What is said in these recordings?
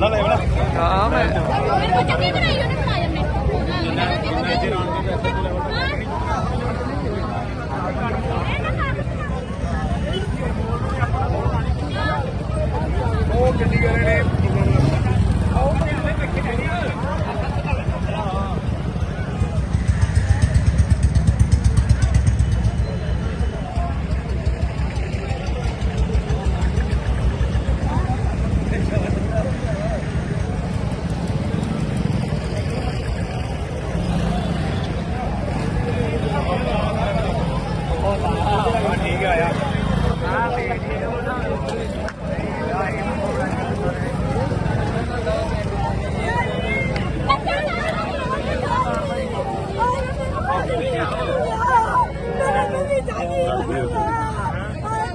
ਬੰਦਾ ਲੈ ਬਣਾ ਹਾਂ ਮੈਂ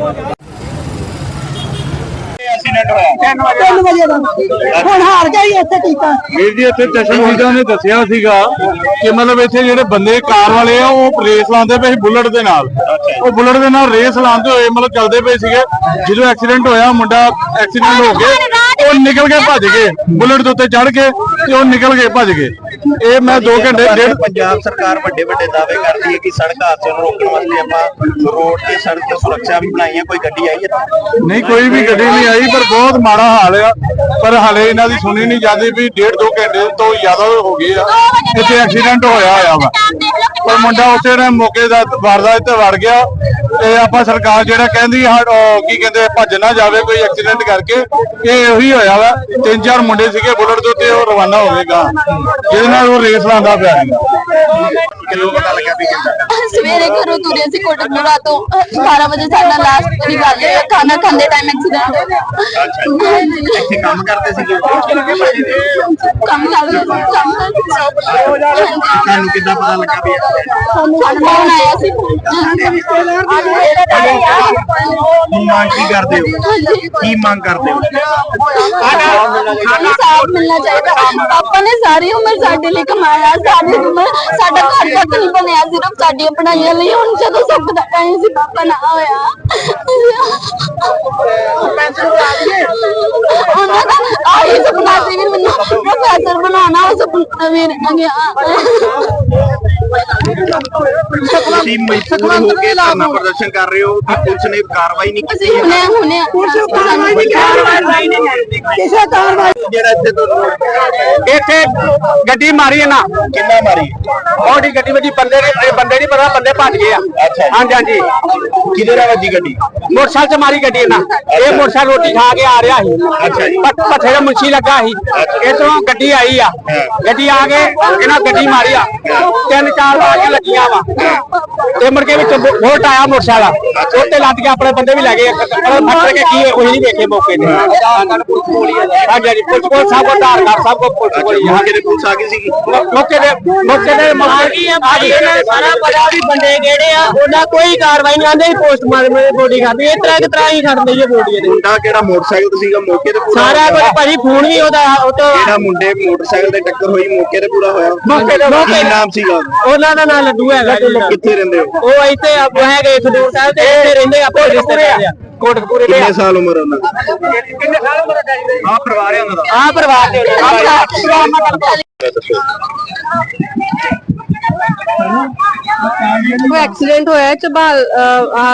ਵੱਜੀ ਐਕਸੀਡੈਂਟ ਹੋਇਆ 3 ਵਜੇ ਦਾ। ਹੁਣ ਹਾਰ ਗਈ ਇੱਥੇ ਕੀਤਾ ਵੀਰ ਜੀ ਇੱਥੇ ਚਸ਼ਮਦੀਦਾਂ ਨੇ ਦੱਸਿਆ ਸੀਗਾ ਕਿ ਮਤਲਬ ਇੱਥੇ ਜਿਹੜੇ ਬੰਦੇ ਕਾਰ ਵਾਲੇ ਆ ਉਹ ਰੇਸ ਲਾਉਂਦੇ ਪਏ ਸੀ ਬੁਲਟ ਦੇ ਨਾਲ। ਉਹ ਬੁਲਟ ਦੇ ਨਾਲ ਰੇਸ ਲਾਉਂਦੇ ਹੋਏ ਮਤਲਬ ਚੱਲਦੇ ਪਏ ਸੀਗੇ। ਜਦੋਂ ਐਕਸੀਡੈਂਟ ਹੋਇਆ ਮੁੰਡਾ ਐਕਸੀਡੈਂਟ ਹੋ ਗਿਆ। ਉਹ ਨਿਕਲ ਕੇ ਭੱਜ ਗਏ। ਬੁਲਟ ਦੇ ਉੱਤੇ ਚੜ ਕੇ ਤੇ ਉਹ ਨਿਕਲ ਕੇ ਭੱਜ ਗਏ। ਇਹ ਮੈਂ 2 ਘੰਟੇ ਡੇਢ ਪੰਜਾਬ ਸਰਕਾਰ ਵੱਡੇ ਵੱਡੇ ਦਾਅਵੇ ਕਰਦੀ ਹੈ ਕਿ ਸੜਕ ਹਾਦਸੇ ਨੂੰ ਰੋਕਣ ਵਾਸਤੇ ਆਪਾਂ ਰੋਡ ਤੇ ਸੜਕ ਤੇ ਸੁਰੱਖਿਆ ਵੀ ਬਣਾਈ ਹੈ ਕੋਈ ਗੱਡੀ ਆਈ ਹੈ ਨਹੀਂ ਕੋਈ ਵੀ ਗੱਡੀ ਨਹੀਂ ਆਈ ਪਰ ਬਹੁਤ ਮਾੜਾ ਹਾਲ ਆ। ਪਰ ਹਲੇ ਇਹਨਾਂ ਦੀ ਸੁਣੀ ਨਹੀਂ ਜਾਂਦੀ ਵੀ ਡੇਢ ਦੋ ਘੰਟੇ ਤੋਂ ਜ਼ਿਆਦਾ ਹੋ ਗਏ ਆ। ਇੱਥੇ ਐਕਸੀਡੈਂਟ ਹੋਇਆ ਹੋਇਆ ਵਾ। ਪਰ ਮੁੰਡਾ ਉਸੇ ਨੇ ਮੌਕੇ ਦਾ ਵਾਰਦਾਤ ਤੇ ਵੜ ਗਿਆ। ਤੇ ਆਪਾਂ ਸਰਕਾਰ ਜਿਹੜਾ ਕਹਿੰਦੀ ਆ, ਕੀ ਕਹਿੰਦੇ ਭੱਜ ਨਾ ਜਾਵੇ ਕੋਈ ਐਕਸੀਡੈਂਟ ਕਰਕੇ। ਇਹ ਉਹੀ ਹੋਇਆ ਵਾ ਤਿੰਨ ਚਾਰ ਮੁੰਡੇ ਸੀਗੇ ਬੁਲਟ ਦੇ ਉੱਤੇ ਉਹ ਰਵਾਨਾ ਹੋਵੇਗਾ ਜਿਹਦੇ ਨਾਲ ਉਹ ਰੇਸ ਲਾਉਂਦਾ ਪਿਆ ਸੀ। ਕਿਲੋ ਪਤਾ ਲੱਗਿਆ ਵੀ ਕਿੰਨਾ? ਸਵੇਰੇ ਘਰੋਂ ਤੁਰੇ ਸੀ ਕੋਟਕਪੂਰਾ ਤੋਂ। 12 ਵਜੇ ਸਾਡਾ ਲਾਸਟ ਦੀ ਗੱਲ ਹੈ ਖਾਣਾ ਖਾਂਦੇ ਟਾਈਮ ਐਕਸੀਡੈਂਟ ਹੋ ਗਿਆ ਇੱਥੇ ਕੰਮ ਕਰਦੇ ਸੀਗੇ? ਕੰਮ ਕਰਦੇ ਸੀ ਕੰਮ ਕਰਦੇ ਸੀ। ਤੁਹਾਨੂੰ ਕਿੱਦਾਂ ਪਤਾ ਲੱਗਾ ਵੀ accident ਸਾਨੂੰ ਫੋਨ ਆਇਆ ਸੀ। ਕੀ ਮੰਗ ਕੀ ਕਰਦੇ ਹੋ? ਕੀ ਮੰਗ ਕਰਦੇ ਹੋ? ਸਾਥ ਮਿਲਣਾ ਚਾਹੀਦਾ। ਪਾਪਾ ਨੇ ਸਾਰੀ ਉਮਰ ਸਾਡੇ ਲਈ ਕਮਾਇਆ ਸਾਰੀ ਉਮਰ ਸਾਡਾ ਘਰ ਤੱਕ ਨਹੀਂ ਬਣਿਆ ਸਿਰਫ ਸਾਡੀਆਂ ਪੜਾਈਆਂ ਲਈ। ਹੁਣ ਜਦੋਂ ਸੁੱਖ ਦਾ ਟਾਈਮ ਸੀ ਪਾਪਾ ਨਾ ਹੋਇਆ। ਉਹਨਾਂ ਦਾ ਪ੍ਰੋਫੈਸਰ ਬਣਾਉਣਾ ਉਹ ਸੁਪਨਾ ਵੀ ਰਹਿ ਗਿਆ ਤੁਸੀਂ ਮਜਬੂਰ ਹੋ ਕੇ ਧਰਨਾ ਪ੍ਰਦਰਸ਼ਨ ਕਰ ਰਹੇ ਹੋ ਕਿ ਪੁਲਿਸ ਨੇ ਕਾਰਵਾਈ ਨਹੀਂ ਅਸੀਂ ਹੁਣੇ ਹੁਣੇ ਕਿਸੇ ਕਾਰਵਾਈ ਜਿਹੜਾ ਇੱਥੇ ਤੋਂ ਇੱਥੇ ਗੱਡੀ ਮਾਰੀ ਨਾ ਕਿੰਨਾ ਮਾਰੀ? ਉਹਦੀ ਗੱਡੀ ਵੱਜੀ ਬੰਦੇ ਨੇ ਇਹ ਬੰਦੇ ਨਹੀਂ ਪਤਾ ਬੰਦੇ ਭੱਜ ਗਏ ਆ। ਅੱਛਾ। ਹਾਂਜੀ ਹਾਂਜੀ। ਕਿਹਦੇ ਨਾਲ ਵੱਜੀ ਗੱਡੀ? ਮੋਟਰਸਾਈਕਲ 'ਚ ਮਾਰੀ ਗੱਡੀ ਨਾ ਇਹ ਮੋਟਰਸਾਈਕਲ ਰੋਟੀ ਖਾ ਕੇ ਆ ਰਿਹਾ ਸੀ। ਅੱਛਾ ਜੀ। ਪੱਠ- ਦਾ ਮੁੰਸ਼ੀ ਲੱਗਾ ਸੀ। ਇਧਰੋਂ ਗੱਡੀ ਆਈ ਆ। ਗੱਡੀ ਆ ਕੇ ਇਹਨਾਂ ਗੱਡੀ ਮਾਰੀ ਆ। ਤਿੰਨ ਚਾਰ ਵਾਰ ਕੇ ਲੱਗੀਆਂ ਵਾ। ਤੇ ਮੁੜ ਕੇ ਵਿੱਚ ਵੋਟ ਆਇਆ ਮੋਟਰਸਾਈਕਲ ਉਹ ਤੇ ਲੱਦ ਕੇ ਆਪਣੇ ਬੰਦੇ ਵੀ ਲੈ ਗਏ ਫੱਟ ਕੇ ਕੀ ਕੋਈ ਨਹੀਂ ਵੇਖੇ ਮੌਕੇ ਤੇ। ਹਾਂਜੀ ਹਾਂਜੀ ਪੁਲਿਸ ਕੋਲ ਸਭ ਕੋ ਧਾਰ ਕਰ ਸਭ ਕੋ ਪੁਲਿਸ ਕੋਲ ਹੀ ਆ। ਮੌਕੇ ਤੇ ਪੁਲਿਸ ਆ ਗਈ ਸੀਗੀ। ਮੌਕੇ ਦੇ ਮੌਕੇ ਦੇ ਮਾਰ ਗਈ ਆ ਭਾਈ ਇਹਨਾਂ ਨੂੰ ਸਾਰਾ ਪਤਾ ਵੀ ਬੰਦੇ ਕਿਹੜੇ ਆ। ਉਹਨਾਂ ਕੋਈ ਕਾਰਵਾਈ ਨਹੀਂ ਆਂਦੇ ਪੋਸਟਮਾਰਟਮ ਦੀ ਬੋਡੀ ਖਾਦੀ ਇਸ ਤਰ੍ਹਾਂ ਕਿ ਤਰ੍ਹਾਂ ਹੀ ਛੱਡ ਦਈਏ ਬੋਡੀ ਇਹਦੇ। ਮੁੰਡਾ ਕਿਹੜਾ ਮੋਟਰਸਾਈਕਲ ਤੇ ਸੀਗਾ? ਮੌਕੇ ਤੇ ਪੂਰਾ ਸਾਰਾ ਕੁਝ ਭਾਜੀ ਫੋਨ ਵੀ ਉਹਦਾ ਉਹ ਤੋਂ ਜਿਹੜਾ ਮੁੰਡੇ ਮੋਟਰਸਾਈਕਲ ਤੇ ਟੱਕਰ ਹੋਈ ਮੌਕੇ ਤੇ ਪੂਰਾ ਹੋਇਆ। ਮੌਕੇ ਤੇ ਕੀ ਨਾਮ ਸੀਗਾ? ਉਹਨਾਂ ਦਾ ਨਾਂ ਲੱਡੂ ਹੈਗਾ ਜੀ। ਕਿੱਥੇ ਰਹਿੰਦੇ ਹੋ? ਉਹ ਇੱਥੇ ਆਪ ਹੈਗੇ ਖਡੂਰ ਸਾਹਿਬ ਤੇ ਇੱਥੇ ਰਹਿੰਦੇ ਆ ਰਿਸ਼ਤੇਦਾਰ ਆ। ਕੋਟਕਪੂਰੇ ਦੇ ਕਿੰਨੇ ਸਾਲ ਉਮਰ ਉਹਨਾਂ ਦੀ? ਕਿੰਨੇ ਸਾਲ ਉਮਰ ਦਾ? ਜੀ ਆ ਪਰਿਵਾਰ ਹੈ ਉਹਨਾਂ ਦਾ। ਆ ਪਰਿਵਾਰ ਦੇ ਉਹ ਐਕਸੀਡੈਂਟ ਹੋਇਆ ਹੈ ਝਬਾਲ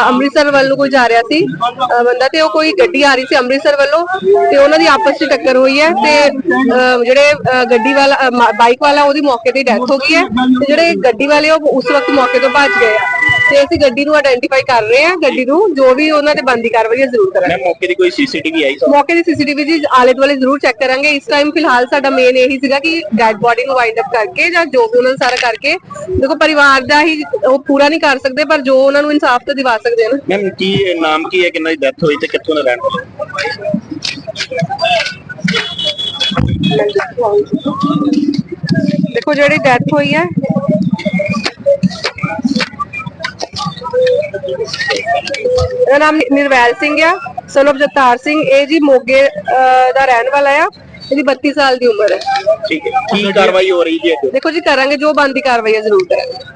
ਅੰਮ੍ਰਿਤਸਰ ਵੱਲ ਨੂੰ ਕੋਈ ਜਾ ਰਿਹਾ ਸੀ? ਅਹ, ਬੰਦਾ ਤੇ ਉਹ ਕੋਈ ਗੱਡੀ ਆ ਰਹੀ ਸੀ ਅੰਮ੍ਰਿਤਸਰ ਵੱਲੋਂ ਤੇ ਉਹਨਾਂ ਦੀ ਆਪਸ ਚ ਟੱਕਰ ਹੋਈ ਹੈ ਤੇ ਅਹ, ਜਿਹੜੇ ਅਹ, ਗੱਡੀ ਵਾਲਾ ਬਾਈਕ ਵਾਲਾ ਉਹਦੀ ਮੌਕੇ ਤੇ ਡੈਥ ਹੋ ਗਈ ਹੈ ਤੇ ਜਿਹੜੇ ਗੱਡੀ ਵਾਲੇ ਉਹ ਉਸ ਵਕਤ ਮੌਕੇ ਤੋਂ ਭੱਜ ਗਏ ਆ। ਤੇ ਅਸੀਂ ਗੱਡੀ ਨੂੰ ਆਇਡੈਂਟੀਫਾਈ ਕਰ ਰਹੇ ਹਾਂ ਗੱਡੀ ਨੂੰ ਜੋ ਵੀ ਉਹਨਾਂ ਤੇ ਬੰਦੀ ਕਾਰਵਾਈ ਹੈ ਜ਼ਰੂਰ ਕਰਾਂਗੇ। ਮੈਂ ਮੌਕੇ ਦੀ ਕੋਈ ਸੀਸੀਟੀਵੀ ਆਈ ਸਰ ਮੌਕੇ ਦੀ ਸੀਸੀਟੀਵੀ ਜੀ ਆਲੇ ਦੁਆਲੇ ਜ਼ਰੂਰ ਚੈੱਕ ਕਰਾਂਗੇ। ਇਸ ਟਾਈਮ ਫਿਲਹਾਲ ਸਾਡਾ ਮੇਨ ਇਹੀ ਸੀਗਾ ਕਿ ਡੈਡ ਬੋਡੀ ਨੂੰ ਵਾਈਂਡ ਅਪ ਕਰਕੇ ਜਾਂ ਜੋ ਵੀ ਉਹਨਾਂ ਨੂੰ ਸਾਰਾ ਕਰਕੇ ਦੇਖੋ ਪਰਿਵਾਰ ਦਾ ਹੀ ਉਹ ਪੂਰਾ ਨਹੀਂ ਕਰ ਸਕਦੇ ਪਰ ਜੋ ਉਹਨਾਂ ਨੂੰ ਇਨਸਾਫ ਤਾਂ ਦਿਵਾ ਸਕਦੇ ਹਨ ਮੈਮ ਕੀ ਨਾਮ ਕੀ ਹੈ ਕਿੰਨਾ ਦੀ ਡੈਥ ਹੋਈ ਤੇ ਕਿੱਥੋਂ ਦਾ ਰਹਿਣ ਵਾਲਾ? ਦੇਖੋ ਜਿਹੜੀ ਡੈਥ ਹੋਈ ਹੈ ਇਹਦਾ ਨਾਮ ਨਿਰਵੈਲ ਸਿੰਘ ਆ ਸਨ of ਜਗਤਾਰ ਸਿੰਘ ਇਹ ਜੀ ਮੋਗੇ ਦਾ ਰਹਿਣ ਵਾਲਾ ਆ ਇਹਦੀ 32 ਸਾਲ ਦੀ ਉਮਰ ਹੈ। ਠੀਕ ਹੈ ਕੀ ਕਾਰਵਾਈ ਹੋ ਰਹੀ ਜੀ ਅੱਗੇ? ਦੇਖੋ ਜੀ ਕਰਾਂਗੇ ਜੋ ਬੰਦੀ ਕਾਰਵਾਈ ਹੈ ਜ਼ਰੂਰ ਕਰਾਂਗੇ।